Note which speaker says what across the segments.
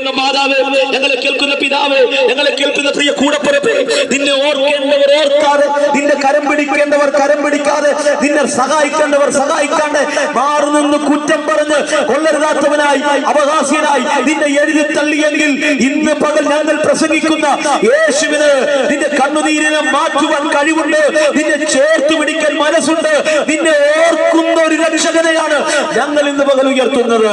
Speaker 1: കേൾക്കുന്ന മാതാവ് ഞങ്ങളെ കേൾക്കുന്ന പിതാവ് ഞങ്ങളെ കേൾക്കുന്ന പ്രിയ കൂടപ്പുറപ്പ് നിന്നെ ഓർക്കേണ്ടവർ ഓർക്കാതെ നിന്നെ കരം പിടിക്കേണ്ടവർ കരം പിടിക്കാതെ നിന്നെ സഹായിക്കേണ്ടവർ സഹായിക്കാണ്ട് മാറി നിന്ന് കുറ്റം പറഞ്ഞ് കൊള്ളരുതാത്തവനായി അവകാശിയനായി നിന്നെ എഴുതി തള്ളിയെങ്കിൽ ഇന്ന് പകൽ ഞങ്ങൾ പ്രസംഗിക്കുന്ന യേശുവിന് നിന്റെ കണ്ണുനീരിനെ മാറ്റുവാൻ കഴിവുണ്ട് നിന്നെ ചേർത്ത് പിടിക്കാൻ മനസ്സുണ്ട് നിന്നെ ഞങ്ങൾ ഇന്ന് പകൽ ഉയർത്തുന്നത്.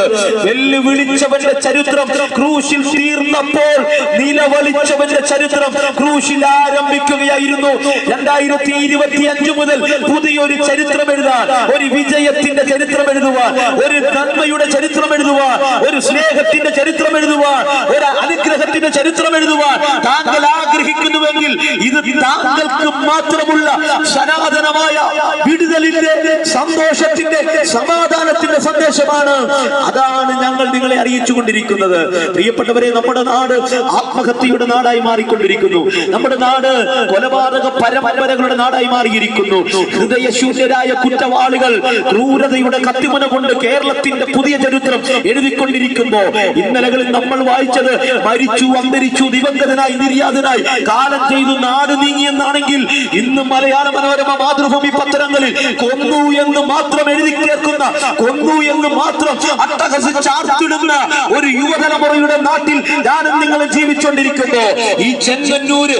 Speaker 1: വെല്ലുവിളിച്ചവന്റെ ചരിത്രം ക്രൂശിൽ തീർന്നപ്പോൾ നിലവലിച്ചവന്റെ ചരിത്രം ക്രൂശിൽ ആരംഭിക്കുകയായിരുന്നു. രണ്ടായിരത്തി ഇരുപത്തി അഞ്ചു മുതൽ പുതിയൊരു ചരിത്രം എഴുതാൻ ഒരു വിജയത്തിന്റെ ചരിത്രം എഴുതുവാൻ ഒരു നന്മയുടെ ചരിത്രം എഴുതുവാൻ ഒരു സ്നേഹത്തിന്റെ ചരിത്രം എഴുതുവാൻ ഒരു അനുഗ്രഹത്തിന്റെ ചരിത്രം എഴുതുവാൻ താങ്കൾ ആഗ്രഹിക്കുന്നുവെങ്കിൽ ഇത് താങ്കൾക്ക് മാത്രമുള്ള സനാതനമായ വിടുതലിന്റെ സന്തോഷത്തിന്റെ സമാധാനത്തിന്റെ സന്ദേശമാണ്. അതാണ് ഞങ്ങൾ നിങ്ങളെ അറിയിച്ചു കൊണ്ടിരിക്കുന്നത് പ്രിയപ്പെട്ടവരെ നമ്മുടെ നാട് ആത്മഹത്യയുടെ നാടായി മാറിക്കൊണ്ടിരിക്കുന്നു. നമ്മുടെ നാട് കൊലപാതക പരമ്പരകളുടെ നാടായി മാറിയിരിക്കുന്നു. ഹൃദയശൂന്യരായ കുറ്റവാളികൾ ക്രൂരതയുടെ കത്തിമുന കൊണ്ട് കേരളത്തിന്റെ പുതിയ ചരിത്രം എഴുതിക്കൊണ്ടിരിക്കുമ്പോ ഇന്നലകളിൽ നമ്മൾ വായിച്ചത് മരിച്ചു അന്തരിച്ചു ദിവംഗതനായി നിര്യാതനായി കാലം ചെയ്തു നാട് നീങ്ങിയെന്നാണെങ്കിൽ ഇന്ന് മലയാള മനോരമ മാതൃഭൂമി പത്രങ്ങളിൽ കൊന്നു എന്ന് മാത്രം എഴുതി കേൾക്കുന്ന കൊന്നു എന്ന് മാത്രം അട്ടഹസി ചാർത്തിടുന്ന ഒരു യുവതലമുറയുടെ നാട്ടിൽ ഞാനും നിങ്ങൾ ജീവിച്ചുകൊണ്ടിരിക്കുന്നു. ഈ ചെങ്ങന്നൂര്